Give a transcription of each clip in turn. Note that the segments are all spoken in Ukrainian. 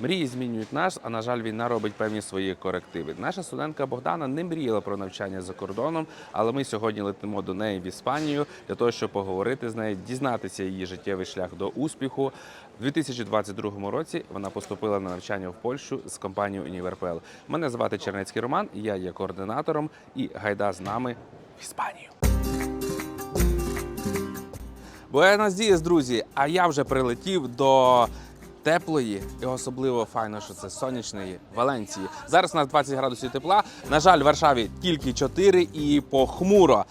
Мрії змінюють нас, а на жаль, війна робить певні свої корективи. Наша студентка Богдана не мріяла про навчання за кордоном, але ми сьогодні летимо до неї в Іспанію для того, щоб поговорити з нею, дізнатися її життєвий шлях до успіху. У 2022 році вона поступила на навчання в Польщу з компанією Універпел. Мене звати Чернецький Роман, я є координатором і гайда з нами в Іспанію. Буенос дієс, друзі! А я вже прилетів до теплої і особливо файно, що це сонячної Валенції. Зараз у нас 20 градусів тепла. На жаль, в Варшаві тільки 4 і похмуро.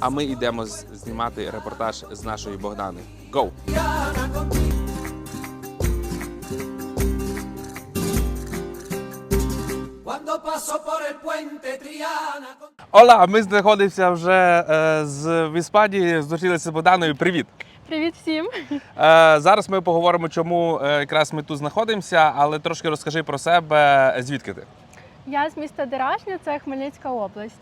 А ми йдемо знімати репортаж з нашої Богдани. Con- Ола, ми знаходимося вже е, з в Іспанії. Зустрілися з Богданою. Привіт! Привіт всім. Е, зараз ми поговоримо, чому е, якраз ми тут знаходимося, але трошки розкажи про себе, звідки ти. Я з міста Деражня, це Хмельницька область.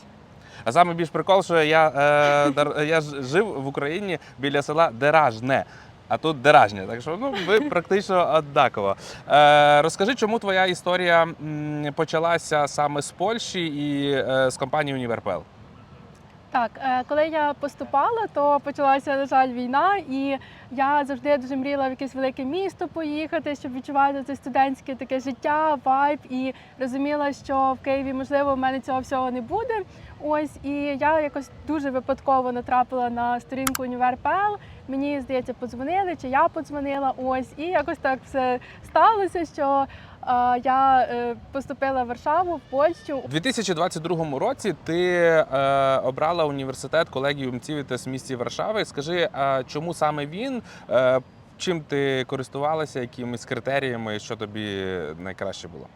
А саме більш прикол, що я, е, дар- я жив в Україні біля села Деражне, а тут Деражня. Так що ну, ви практично однаково. Е, розкажи, чому твоя історія почалася саме з Польщі і е, з компанії Універпел? Так, е, коли я поступала, то почалася, на жаль, війна, і я завжди дуже мріяла в якесь велике місто поїхати, щоб відчувати це студентське таке життя, вайб, і розуміла, що в Києві, можливо, в мене цього всього не буде. Ось, і я якось дуже випадково натрапила на сторінку Універ.пл. Мені здається, подзвонили, чи я подзвонила. Ось, і якось так все сталося, що я е, поступила в Варшаву, в Польщу. У 2022 році ти е, обрала університет колегіум Цівітес в місті Варшави. Скажи, а чому саме він? Е, чим ти користувалася, якимись критеріями, що тобі найкраще було?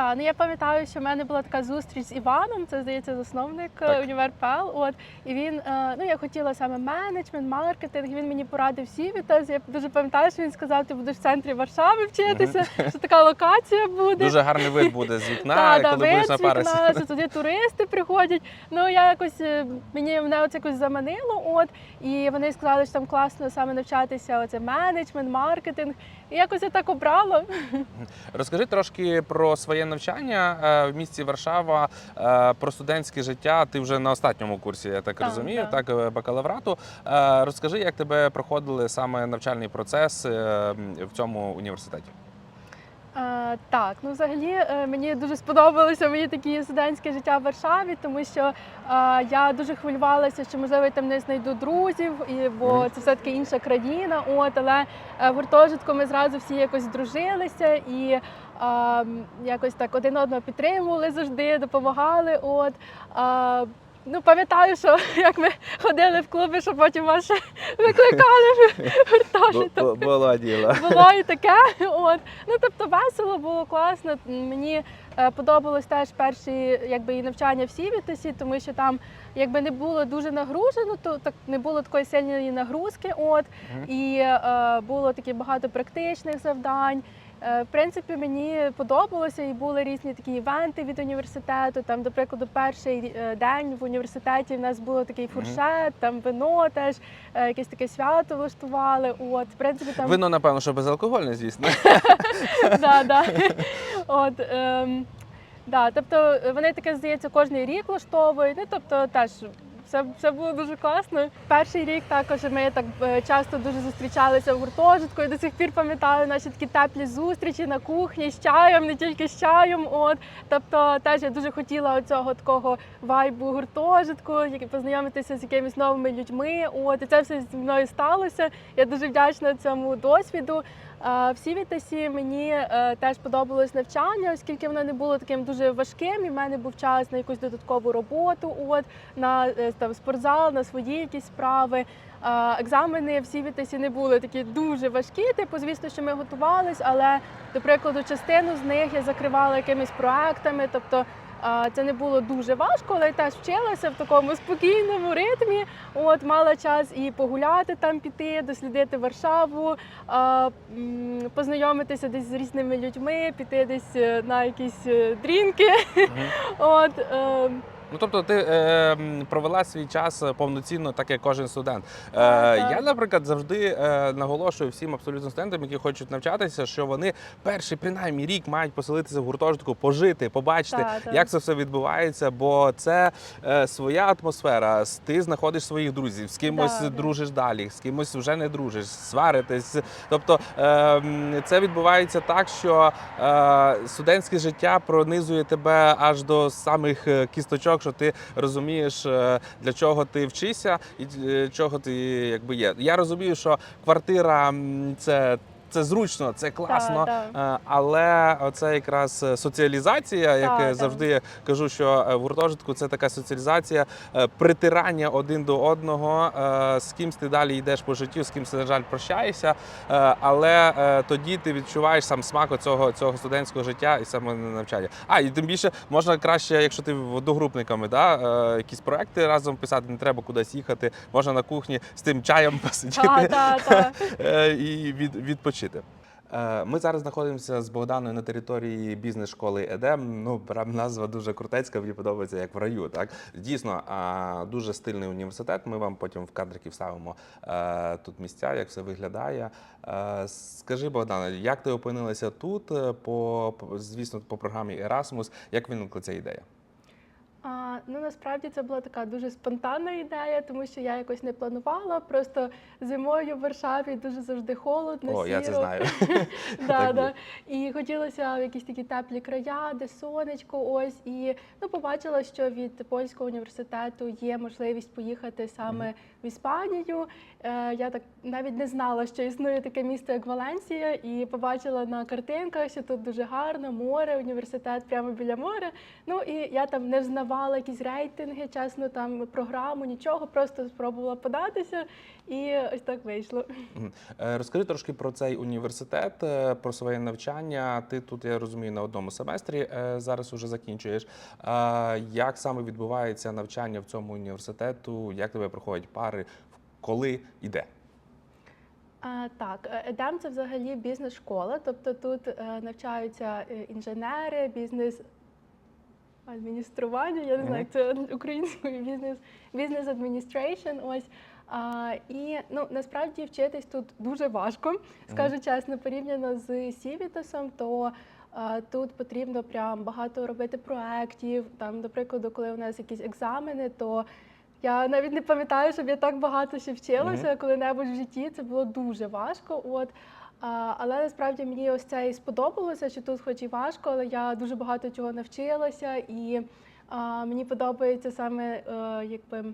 Так, ну я пам'ятаю, що в мене була така зустріч з Іваном, це здається засновник Так. так. Універпел. От і він, е, ну я хотіла саме менеджмент, маркетинг. Він мені порадив всі Сівітас. Я дуже пам'ятаю, що він сказав, ти будеш в центрі Варшави вчитися, що така локація буде. Дуже гарний вид буде з вікна, Та, коли будеш вид на парусі. вікна, що туди туристи приходять. Ну я якось е, мені мене оце якось заманило. От і вони сказали, що там класно саме навчатися. Оце менеджмент, маркетинг. І якось я так обрала. Розкажи трошки про своє навчання е, в місті Варшава, е, про студентське життя. Ти вже на останньому курсі, я так, Так, розумію, так. так е, бакалаврату. Розкажи, як тебе проходили саме навчальний процес в цьому університеті? Е, так, ну взагалі е, мені дуже сподобалося моє таке студентське життя в Варшаві, тому що е, я дуже хвилювалася, що можливо я там не знайду друзів, і бо це все таки інша країна. От але е, в гуртожитку ми зразу всі якось здружилися і е, якось так один одного підтримували завжди, допомагали. От е, ну пам'ятаю, що як ми ходили в клуби, що потім вас ще викликали в гуртожиток. Було діло. Було і таке. От. Ну тобто весело було класно. Мені е, подобалось теж перші якби і навчання в Сівітасі, тому що там якби не було дуже нагружено, то так не було такої сильної нагрузки. От і е, було такі багато практичних завдань. Е, В принципі, мені подобалося і були різні такі івенти від університету. Там, до прикладу, перший е, день в університеті в нас було такий фуршет, там вино теж, е, якесь таке свято влаштували. От, в принципі, там Вино, напевно, що безалкогольне, звісно. да, да. От, ем, да, тобто вони таке, здається, кожний рік влаштовують. Ну, тобто теж все, все було дуже класно. Перший рік також ми так е, часто дуже зустрічалися в гуртожитку. І до сих пір пам'ятаю наші такі теплі зустрічі на кухні з чаєм, не тільки з чаєм. От. Тобто теж я дуже хотіла оцього такого вайбу гуртожитку, як познайомитися з якимись новими людьми. От і це все зі мною сталося. Я дуже вдячна цьому досвіду. В Сівітасі мені е, теж подобалось навчання, оскільки воно не було таким дуже важким. І в мене був час на якусь додаткову роботу, от на е, там спортзал, на свої якісь справи. Екзамени в Сівітасі не були такі дуже важкі. Типу, звісно, що ми готувались, але до прикладу, частину з них я закривала якимись проектами. Тобто це не було дуже важко, але я теж вчилася в такому спокійному ритмі. От мала час і погуляти там піти, дослідити Варшаву, познайомитися десь з різними людьми, піти десь е, на якісь дрінки. дрінки. Мгм. От, е, Ну тобто ти е, провела свій час повноцінно, так як кожен студент. Е, Так, так. Я, наприклад, завжди е, наголошую всім абсолютно студентам, які хочуть навчатися, що вони перший принаймні рік мають поселитися в гуртожитку, пожити, побачити, Так, так. як це все відбувається, бо це е, своя атмосфера. Ти знаходиш своїх друзів, з кимось да. дружиш далі, з кимось вже не дружиш, сваритесь. Тобто е, це відбувається так, що е, студентське життя пронизує тебе аж до самих е, кісточок, що ти розумієш, е, для чого ти вчишся і для чого ти якби є. Я розумію, що квартира це. Це зручно, це класно, та. е, але це якраз соціалізація, як Та, я та. завжди кажу, що е, в гуртожитку це така соціалізація, е, притирання один до одного, з кимсь ти далі йдеш по життю, з кимсь, на жаль, прощаєшся. Але тоді ти відчуваєш сам смак цього, цього студентського життя і саме навчання. А і тим більше можна краще, якщо ти одногрупниками, да, якісь проекти разом писати, не треба кудись їхати, можна на кухні з тим чаєм посидіти та, та. е, і від, відпочити. Е, Ми зараз знаходимося з Богданою на території бізнес-школи Едем. Ну, прям назва дуже крутецька, мені подобається як в раю. Так дійсно дуже стильний університет. Ми вам потім в кадрики вставимо е, тут місця, як все виглядає. Е, Скажи, Богдана, як ти опинилася тут по- звісно по програмі Erasmus? Як виникла ця ідея? А, ну насправді це була така дуже спонтанна ідея, тому що я якось не планувала. Просто зимою в Варшаві дуже завжди холодно. О, я це знаю. да, да. І хотілося в якісь такі теплі края, де сонечко. Ось і ну побачила, що від польського університету є можливість поїхати саме в Іспанію. Е, я так навіть не знала, що існує таке місто, як Валенсія, і побачила на картинках, що тут дуже гарно, море, університет прямо біля моря. Ну і я там не взнавала якісь рейтинги, чесно, там програму, нічого, просто спробувала податися, і ось так вийшло. Е, Розкажи трошки про цей університет, е, про своє навчання. Ти тут, я розумію, на одному семестрі зараз уже закінчуєш. Як саме відбувається навчання в цьому університету? Як тебе проходять пари? Коли і де? Так, е, ЕДЕМ це взагалі бізнес-школа, тобто тут е, навчаються е, інженери, бізнес. Адміністрування, я не знаю, як це українською бізнес бізнес адміністрейшн. Ось а, і ну насправді вчитись тут дуже важко. Скажу чесно, порівняно з Сівітосом, то а, тут потрібно прям багато робити проєктів. Там, до прикладу, коли у нас якісь екзамени, то я навіть не пам'ятаю, щоб я так багато ще вчилася коли-небудь в житті. Це було дуже важко. От. А, але насправді мені ось це і сподобалося, що тут хоч і важко, але я дуже багато чого навчилася, і а, мені подобається саме а, якби.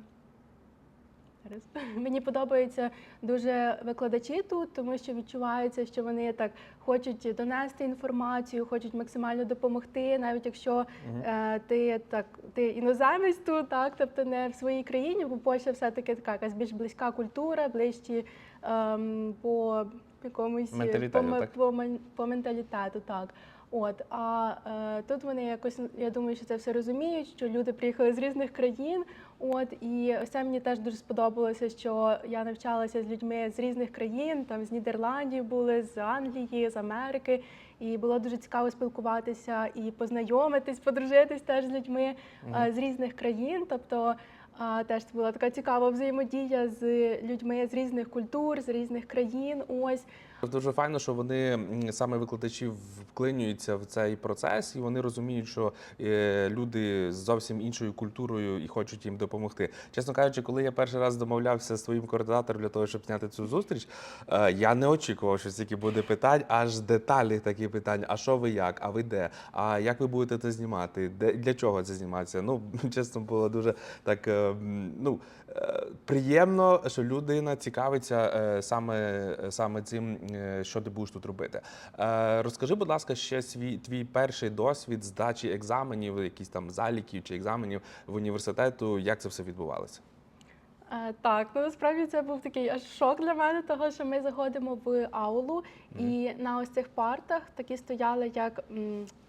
Мені подобаються дуже викладачі тут, тому що відчувається, що вони так хочуть донести інформацію, хочуть максимально допомогти, навіть якщо е, ти так ти іноземець тут, так тобто не в своїй країні, бо Польща все-таки така якась більш близька культура, ближчі ем, по якомусь Менталітету, по, так? по, мен- по менталітету, так. От, а е, тут вони якось, я думаю, що це все розуміють, що люди приїхали з різних країн. От і ось це мені теж дуже сподобалося, що я навчалася з людьми з різних країн, там з Нідерландів були, з Англії, з Америки. І було дуже цікаво спілкуватися і познайомитись, подружитись теж з людьми е, з різних країн. Тобто теж це була така цікава взаємодія з людьми з різних культур, з різних країн. Ось Дуже файно, що вони саме викладачі вклинюються в цей процес, і вони розуміють, що е, люди з зовсім іншою культурою і хочуть їм допомогти. Чесно кажучи, коли я перший раз домовлявся з своїм координатором для того, щоб зняти цю зустріч, е, я не очікував, що стільки буде питань, аж деталі такі питання. А що ви як? А ви де? А як ви будете це знімати? Де для чого це зніматися? Ну чесно, було дуже так. е, Ну приємно, що людина цікавиться саме, саме цим, що ти будеш тут робити. Е, Розкажи, будь ласка, ще свій твій перший досвід здачі екзаменів, якісь там заліків чи екзаменів в університету. Як це все відбувалося? Е, Так, ну насправді це був такий аж шок для мене, того що ми заходимо в аулу, і на ось цих партах такі стояли як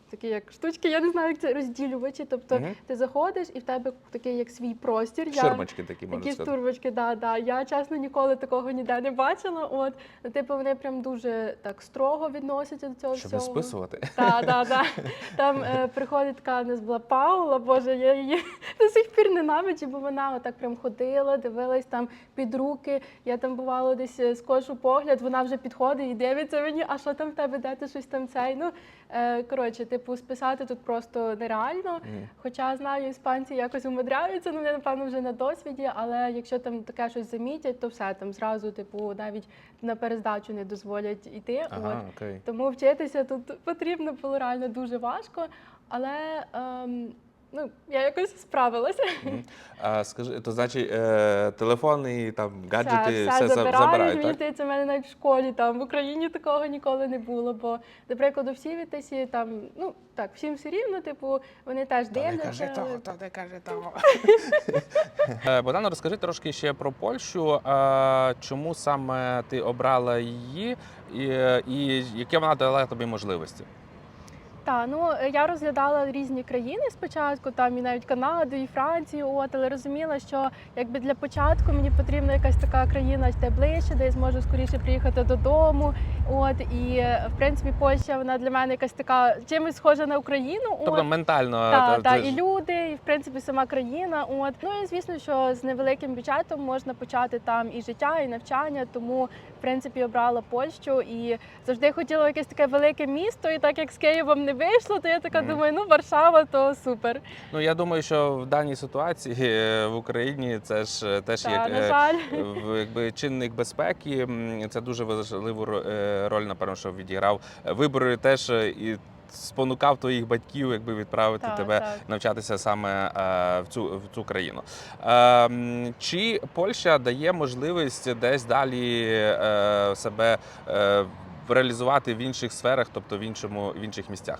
такі як штучки, я не знаю, як це розділювачі. Тобто Мгм. ти заходиш і в тебе такий як свій простір. Я- Ширмочки такі можна Такі сказати. штурмочки, да, да. Я чесно ніколи такого ніде не бачила. От ну, типу вони прям дуже так строго відносяться до цього Щоб не всього. списувати. Так, так, так. Там е, приходить така не була Паула, боже, я її до сих пір ненавиджу, бо вона отак прям ходила, дивилась там під руки. Я там бувало десь е, скошу погляд, вона вже підходить і дивиться мені, а що там в тебе, де ти щось там цей. Ну, е, коротше, типу, списати тут просто нереально. Mm. Хоча знаю, іспанці якось умудряються, ну вони, напевно, вже на досвіді, але якщо там таке щось замітять, то все там зразу, типу, навіть на перездачу не дозволять. От. Ага, окей. Тому вчитися тут потрібно було реально дуже важко, але ем, ну, я якось справилася. Мгм. А скажи, то значить, е, телефони, там гаджети, все, все, все за- забирають. забирають, Мені так? здається, в мене навіть в школі там в Україні такого ніколи не було. Бо, до прикладу, всі вітесі там, ну так, всім все рівно, типу, вони теж дивляться. але- то не кажи того. Богдана, розкажи трошки ще про Польщу. Е, Чому саме ти обрала її, і, і яке вона дала тобі можливості? Так, ну я розглядала різні країни спочатку, там і навіть Канаду, і Францію, от, але розуміла, що якби для початку мені потрібна якась така країна де ближче, де я зможу скоріше приїхати додому. От і в принципі Польща вона для мене якась така чимось схожа на Україну. Тобто от. ментально Та, та- та, і люди, і в принципі сама країна. От ну і звісно, що з невеликим бюджетом можна почати там і життя, і навчання. Тому в принципі обрала Польщу і завжди хотіла якесь таке велике місто. І так як з Києвом не вийшло, то я така думаю, ну Варшава, то супер. Ну я думаю, що в даній ситуації е, в Україні це ж е, теж Та, як на е, жаль. якби чинник безпеки. Це дуже важливу роль, напевно, що відіграв. Вибори теж і спонукав твоїх батьків, якби відправити Так, тебе так. навчатися саме е, в цю в цю країну. Е, Чи Польща дає можливість десь далі е, себе е, реалізувати в інших сферах, тобто в іншому в інших місцях?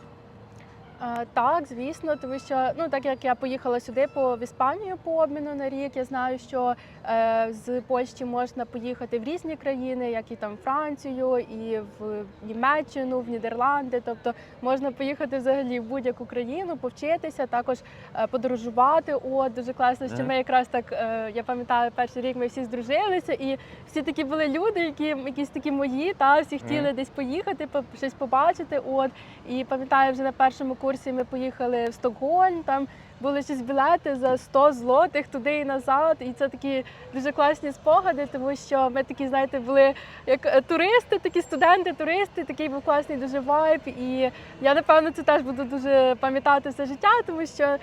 А, Так, звісно, тому що ну так як я поїхала сюди по в Іспанію по обміну на рік, я знаю, що е, з Польщі можна поїхати в різні країни, як і там Францію, і в Німеччину, в Нідерланди. Тобто можна поїхати взагалі в будь-яку країну, повчитися, також е, подорожувати. От дуже класно, що ми якраз так е, я пам'ятаю, перший рік ми всі здружилися, і всі такі були люди, які якісь такі мої, та всі хотіли десь поїхати, по- щось побачити. От і пам'ятаю, вже на першому курсі ми поїхали в Стокгольм. Там були щось білети за 100 злотих туди і назад. І це такі дуже класні спогади, тому що ми такі, знаєте, були як е, туристи, такі студенти, туристи. Такий був класний дуже вайб. І я напевно це теж буду дуже пам'ятати все життя, тому що е,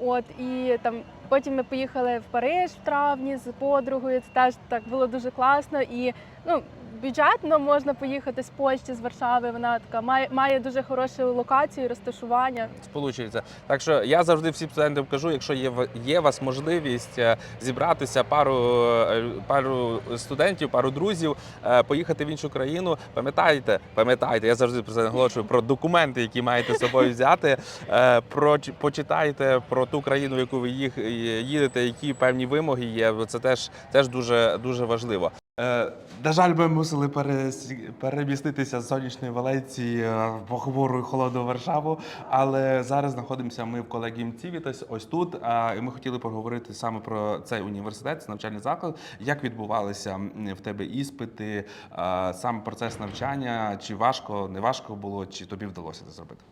от і там. Потім ми поїхали в Париж в травні з подругою. Це теж так було дуже класно. І ну бюджетно можна поїхати з Польщі, з Варшави. Вона така має, має дуже хорошу локацію, розташування. Сполучується. Так що я завжди всім студентам кажу, якщо є є вас можливість е, зібратися пару, е, пару студентів, пару друзів, е, поїхати в іншу країну. Пам'ятайте, пам'ятайте, я завжди про це наголошую про документи, які маєте з собою взяти. Про почитайте про ту країну, в яку ви їх їдете, які певні вимоги є. Це теж теж дуже дуже важливо. Е, на жаль, ми мусили переміститися з сонячної Валенції е, в похмуру і холодну Варшаву. Але зараз знаходимося ми в колегіум Цівітас, ось тут. І ми хотіли поговорити саме про цей університет, навчальний заклад. Як відбувалися в тебе іспити, сам процес навчання? Чи важко, не важко було, чи тобі вдалося це зробити?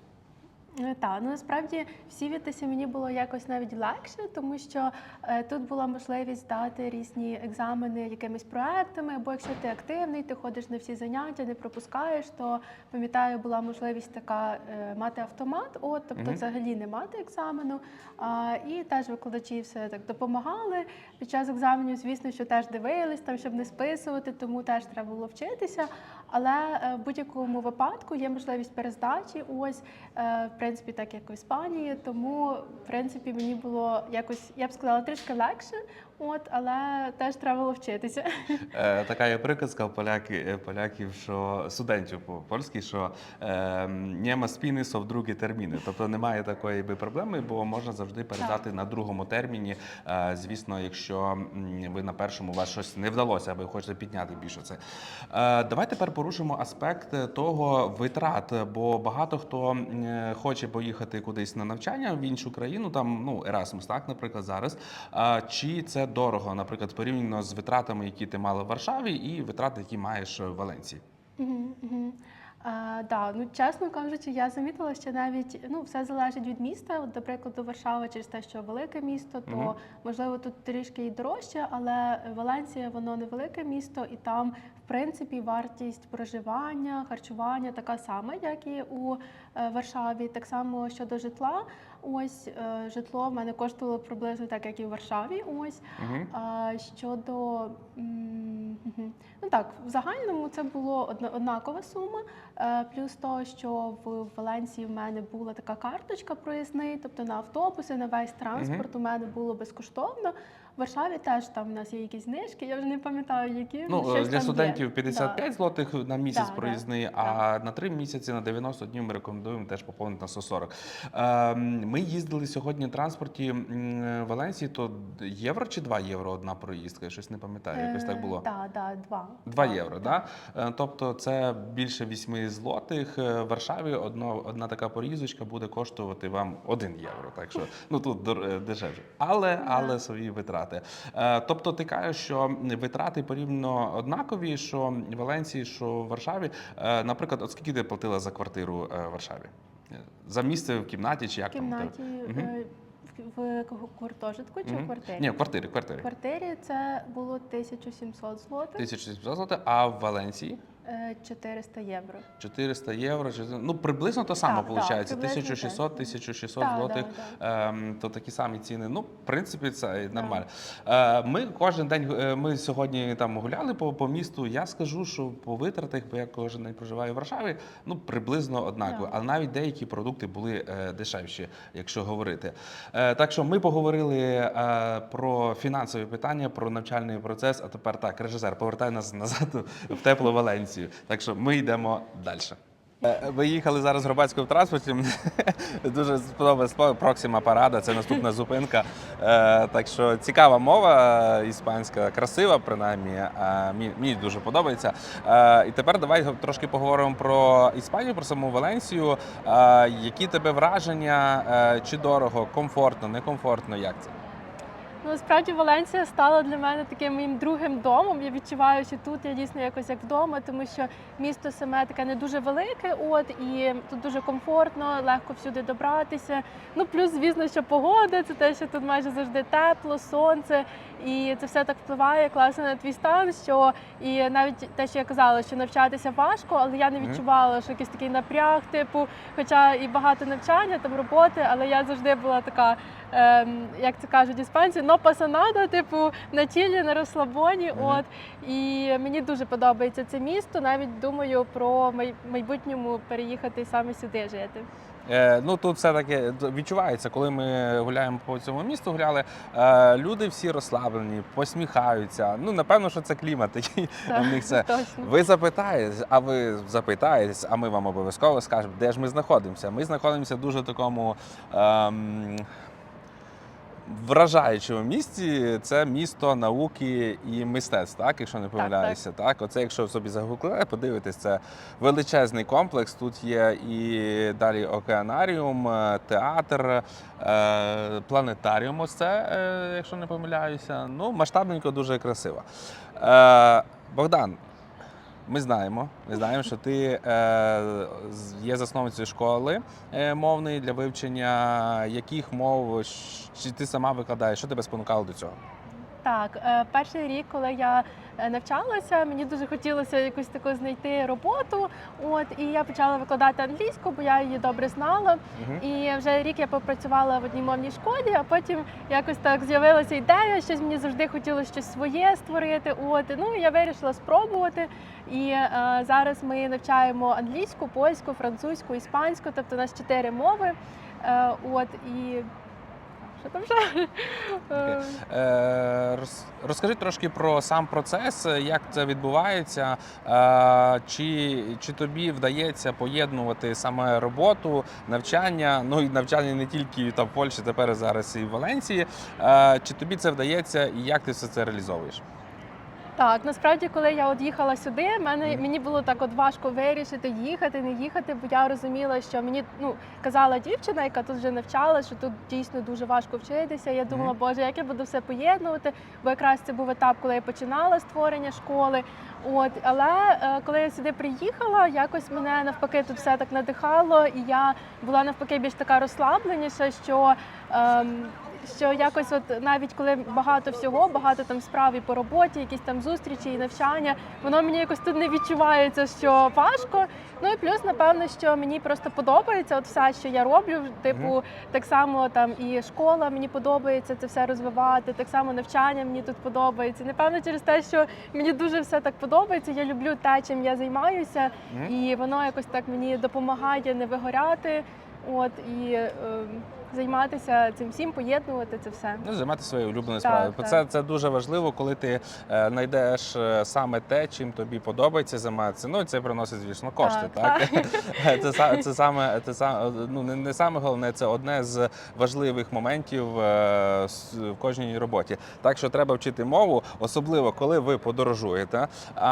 Е, Так, ну насправді всі вітися мені було якось навіть легше, тому що е, тут була можливість здати різні екзамени якимись проектами, або якщо ти активний, ти ходиш на всі заняття, не пропускаєш, то пам'ятаю, була можливість така е, мати автомат, от тобто Мгм. взагалі не мати екзамену. А, і теж викладачі все так допомагали. Під час екзаменів, звісно, що теж дивились там, щоб не списувати, тому теж треба було вчитися. Але е, в будь-якому випадку є можливість перездачі. Ось е, в принципі, так як в Іспанії. Тому в принципі мені було якось, я б сказала, трішки легше. От, але теж треба вчитися. Е, така є приказка у поляки, е, поляків, що студентів по польськи, що е, нема спіни, в другі терміни. Тобто немає такої би проблеми, бо можна завжди передати на другому терміні. Е, звісно, якщо ви на першому у вас щось не вдалося, ви хочете підняти більше це. Е, давай тепер порушимо аспект того витрат, бо багато хто е, хоче поїхати кудись на навчання в іншу країну, там ну Erasmus, так, наприклад, зараз. А, чи це дорого, наприклад, порівняно з витратами, які ти мала в Варшаві, і витрати, які маєш в Валенції? Мгм. А, да, ну чесно кажучи, я замітила, що навіть ну все залежить від міста. От, до прикладу, Варшава через те, що велике місто, то Мгм. можливо тут трішки і дорожче, але Валенція воно невелике місто, і там, в принципі, вартість проживання, харчування така сама, як і у е, Варшаві. Так само щодо житла. Ось е, житло в мене коштувало приблизно так, як і в Варшаві. Ось. Угу. А щодо ну так, в загальному це було одна- однакова сума. Е, Плюс то, що в Валенції в мене була така карточка проїзний, тобто на автобуси, на весь транспорт у мене було безкоштовно. В Варшаві теж там у нас є якісь знижки, я вже не пам'ятаю, які Ну, щось для там є. студентів 55 злотих на місяць Да, да, проїзний, а на 3 місяці на 90 днів ми рекомендуємо теж поповнити на 140. Ем, Ми їздили сьогодні в транспорті м, Валенції, то євро чи 2 євро одна проїздка? Я щось не пам'ятаю, якось так було. Так, так, два. 2 Так, євро, да? Е, Тобто це більше 8 злотих. Е, В Варшаві одно, одна така поїздочка буде коштувати вам 1 євро. Так що ну тут дор- е, дешевше. Але, але свої витрати. Е, Тобто ти кажеш, що витрати порівняно однакові, що в Валенції, що в Варшаві. Е, Наприклад, от скільки ти платила за квартиру е, в Варшаві? За місце в кімнаті чи як В там? кімнаті в гуртожитку чи Мгм. в квартирі? Ні, в квартирі, в квартирі. В квартирі це було 1700 злотих, 1700 злотих, а в Валенції? Е, 400 євро. 400 євро, ну приблизно то саме виходить. приблизно 1600, так. 1600 Так, злотих, да, ем, то такі самі ціни. Ну, в принципі, це нормально. Е, ми кожен день е, ми сьогодні там гуляли по, по місту. Я скажу, що по витратах, бо я кожен день проживаю в Варшаві, ну приблизно однаково. Так. Але навіть деякі продукти були е, дешевші, якщо говорити. Е, так що ми поговорили е, про фінансові питання, про навчальний процес. А тепер так, режисер, повертай нас назад в теплу Валенцію. Так що ми йдемо далі. Ви їхали зараз транспорті. Мені Дуже сподобалось Проксима Парада. Це наступна зупинка. Е, Так що цікава мова е, іспанська, красива, принаймні. Е, Мені, дуже подобається. Е, І тепер давай трошки поговоримо про Іспанію, про саму Валенсію. Е, Які тебе враження? Е, Чи дорого, комфортно, некомфортно? Як це? Ну, насправді Валенсія стала для мене таким моїм другим домом. Я відчуваю, що тут я дійсно якось як вдома, тому що місто саме таке не дуже велике, от і тут дуже комфортно, легко всюди добратися. Ну плюс, звісно, що погода це те, що тут майже завжди тепло, сонце, і це все так впливає класно на твій стан. Що і навіть те, що я казала, що навчатися важко, але я не відчувала, що якийсь такий напряг, типу, хоча і багато навчання, там роботи, але я завжди була така ем, як це кажуть іспанці, но пасанада, типу на чилі, на розслабоні. От і мені дуже подобається це місто. Навіть думаю про май- майбутньому переїхати саме сюди жити. Е, ну тут все таки відчувається, коли ми гуляємо по цьому місту, гуляли. Е, люди всі розслаблені, посміхаються. Ну напевно, що це клімат такий. Так, У них це точно. ви запитаєтесь, а ви запитаєтесь, а ми вам обов'язково скажемо, де ж ми знаходимося. Ми знаходимося в дуже такому. Ем, Вражаючому місці це місто науки і мистецтв, так, якщо не помиляюся. Так, оце, якщо собі загуглите, подивитесь, це величезний комплекс. Тут є і далі океанаріум, е, театр, е, планетаріум. Ось це, е, якщо не помиляюся. Ну, масштабненько, дуже красиво. Богдан, ми знаємо, ми знаємо, що ти е, є засновницею школи е, мовної для вивчення яких мов, чи ти сама викладаєш, що тебе спонукало до цього? Так, е, перший рік, коли я е, навчалася, мені дуже хотілося якусь таку знайти роботу. От і я почала викладати англійську, бо я її добре знала. Мгм. І вже рік я попрацювала в одній мовній школі, а потім якось так з'явилася ідея, щось мені завжди хотілося щось своє створити. От ну я вирішила спробувати. І е, зараз ми навчаємо англійську, польську, французьку, іспанську, тобто у нас чотири мови. Е, от і там ще. Е, Е, роз- Розкажи трошки про сам процес, е, як це відбувається, е, чи, чи тобі вдається поєднувати саме роботу, навчання, ну і навчання не тільки там в Польщі, тепер зараз і в Валенції. Е, Чи тобі це вдається і як ти все це реалізовуєш? Так, насправді, коли я от їхала сюди, мене мені було так от важко вирішити, їхати, не їхати, бо я розуміла, що мені ну казала дівчина, яка тут вже навчала, що тут дійсно дуже важко вчитися. Я думала, боже, як я буду все поєднувати, бо якраз це був етап, коли я починала створення школи. От, але е, коли я сюди приїхала, якось мене навпаки тут все так надихало, і я була навпаки більш така розслабленіша, що. Ем, що якось, от навіть коли багато всього, багато там справ і по роботі, якісь там зустрічі і навчання, воно мені якось тут не відчувається, що важко. Ну і плюс, напевно, що мені просто подобається от все, що я роблю. Типу, так само там і школа мені подобається це все розвивати, так само навчання мені тут подобається. Напевно, через те, що мені дуже все так подобається. Я люблю те, чим я займаюся, і воно якось так мені допомагає не вигоряти. От і е, займатися цим всім, поєднувати це все. Ну, займатися своєю улюбленою Так, справою. так. Це, це дуже важливо, коли ти е, знайдеш е, саме те, чим тобі подобається займатися. Ну і це приносить, звісно, кошти. Так, Так, це, са- це саме це саме ну не, не саме головне, це одне з важливих моментів е, с- в кожній роботі. Так що треба вчити мову, особливо коли ви подорожуєте. А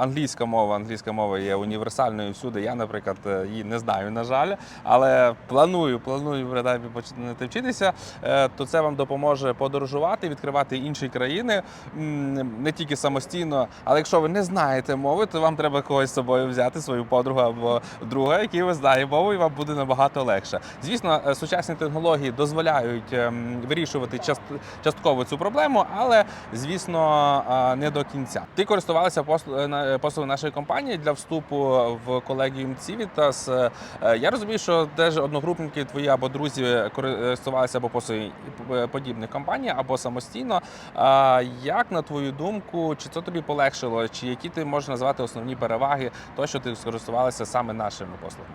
англійська мова, англійська мова є універсальною всюди. Я, наприклад, е, її не знаю, на жаль, але планую, планую принаймні починати вчитися. Е, То це вам допоможе подорожувати, відкривати інші країни не тільки самостійно, але якщо ви не знаєте мови, то вам треба когось з собою взяти, свою подругу або друга, який ви знає мову, і вам буде набагато легше. Звісно, е, сучасні технології дозволяють ем, вирішувати частково цю проблему, але звісно е, не до кінця. Ти користувалася посл- на- послугою нашої компанії для вступу в колегіум Civitas. Я розумію, що теж одногрупники твої або друзі користувалися або послугою подібних компаній, або самостійно. Як на твою думку, чи це тобі полегшило, чи які ти можеш назвати основні переваги, то що ти скористувалася саме нашими послугами?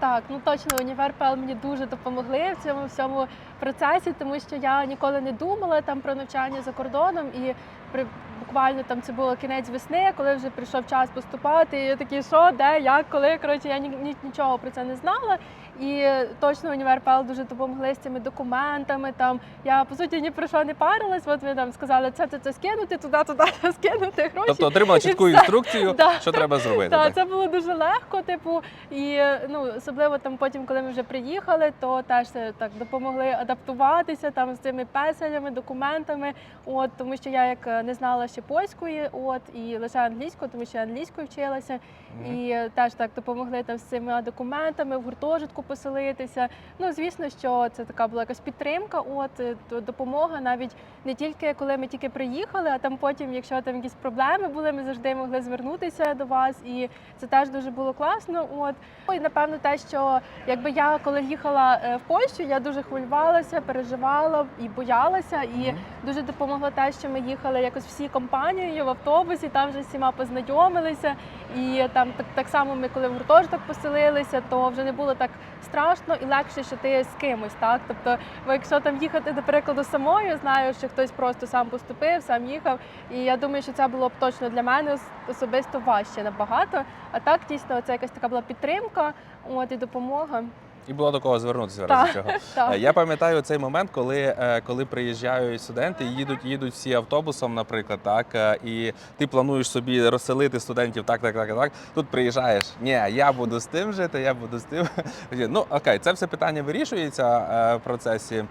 Так, ну точно універ ПЛ мені дуже допомогли в цьому всьому процесі, тому що я ніколи не думала там про навчання за кордоном і при буквально там це було кінець весни, коли вже прийшов час поступати. І я такі, що, де, як, коли. Коротше, я ні- нічого про це не знала. І точно універ ПЛ дуже допомогли з цими документами. Там я по суті ні про що не парилась. От ви там сказали, це це, це скинути, туди, туди скинути гроші. Тобто отримала чітку інструкцію, Да. що треба зробити. Так, так? це було дуже легко. Типу, і ну особливо там потім, коли ми вже приїхали, то теж так допомогли адаптуватися там з цими песелями, документами. От тому що я як е, не знала ще польської, от і лише англійською, тому що я англійською вчилася. Мгм. І е, теж так допомогли там з цими документами в гуртожитку поселитися. Ну звісно, що це така була якась підтримка. От е, допомога навіть не тільки коли ми тільки приїхали, а там потім, якщо там якісь проблеми були, ми завжди могли звернутися до вас, і це теж дуже було класно. От Ну, і напевно, те, що якби я коли їхала е, в Польщу, я дуже хвилювалася, переживала і боялася. І Мгм. дуже допомогло те, що ми їхали якось всі компанією в автобусі, там вже всіма познайомилися. І там так, так само ми, коли в гуртожиток поселилися, то вже не було так страшно і легше, що ти з кимось, так. Тобто, бо якщо там їхати, до прикладу, самою, знаю, що хтось просто сам поступив, сам їхав. І я думаю, що це було б точно для мене особисто важче набагато. А так дійсно це якась така була підтримка, от і допомога. І було до кого звернутися разі чого. Е, Я пам'ятаю цей момент, коли, е, коли приїжджають студенти, їдуть, їдуть всі автобусом, наприклад, так, е, і ти плануєш собі розселити студентів так, так, так, так. Тут приїжджаєш. Ні, я буду з тим жити, я буду з тим. Ну окей, це все питання вирішується в процесі.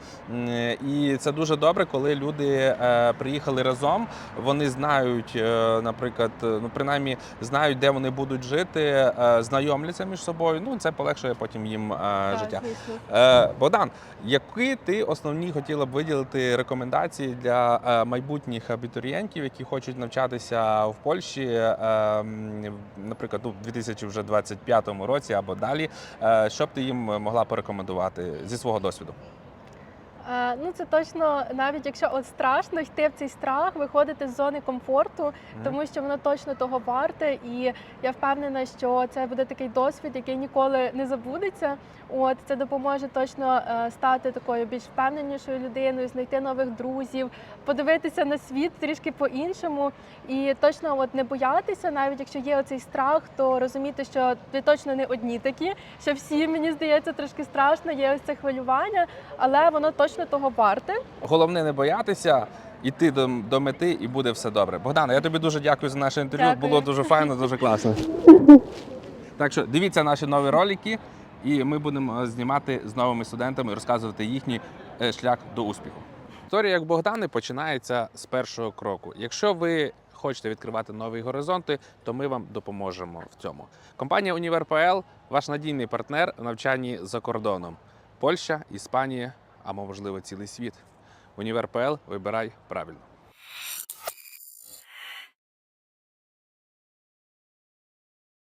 І це дуже добре, коли люди приїхали разом. Вони знають, наприклад, ну принаймні знають, де вони будуть жити, знайомляться між собою. Ну це полегшує потім їм Так, життя. Е, Богдан, які ти основні хотіла б виділити рекомендації для е, майбутніх абітурієнтів, які хочуть навчатися в Польщі, е, наприклад, у 2025 році або далі? Е, Що б ти їм могла порекомендувати зі свого досвіду? Е, Ну це точно, навіть якщо от страшно йти в цей страх, виходити з зони комфорту, тому що воно точно того варте. І я впевнена, що це буде такий досвід, який ніколи не забудеться. От це допоможе точно е, стати такою більш впевненішою людиною, знайти нових друзів, подивитися на світ трішки по-іншому. І точно от не боятися, навіть якщо є оцей страх, то розуміти, що ви точно не одні такі, що всі мені здається трошки страшно, є ось це хвилювання, але воно точно того варте. Головне не боятися. Іти до, до мети і буде все добре. Богдана, я тобі дуже дякую за наше інтерв'ю. Було дуже файно, дуже класно. Так що дивіться наші нові ролики, і ми будемо знімати з новими студентами, розказувати їхній е, шлях до успіху. Історія як Богдани починається з першого кроку. Якщо ви хочете відкривати нові горизонти, то ми вам допоможемо в цьому. Компанія Універ.пл – ваш надійний партнер в навчанні за кордоном. Польща, Іспанія, а можливо цілий світ. Універ.пл – вибирай правильно.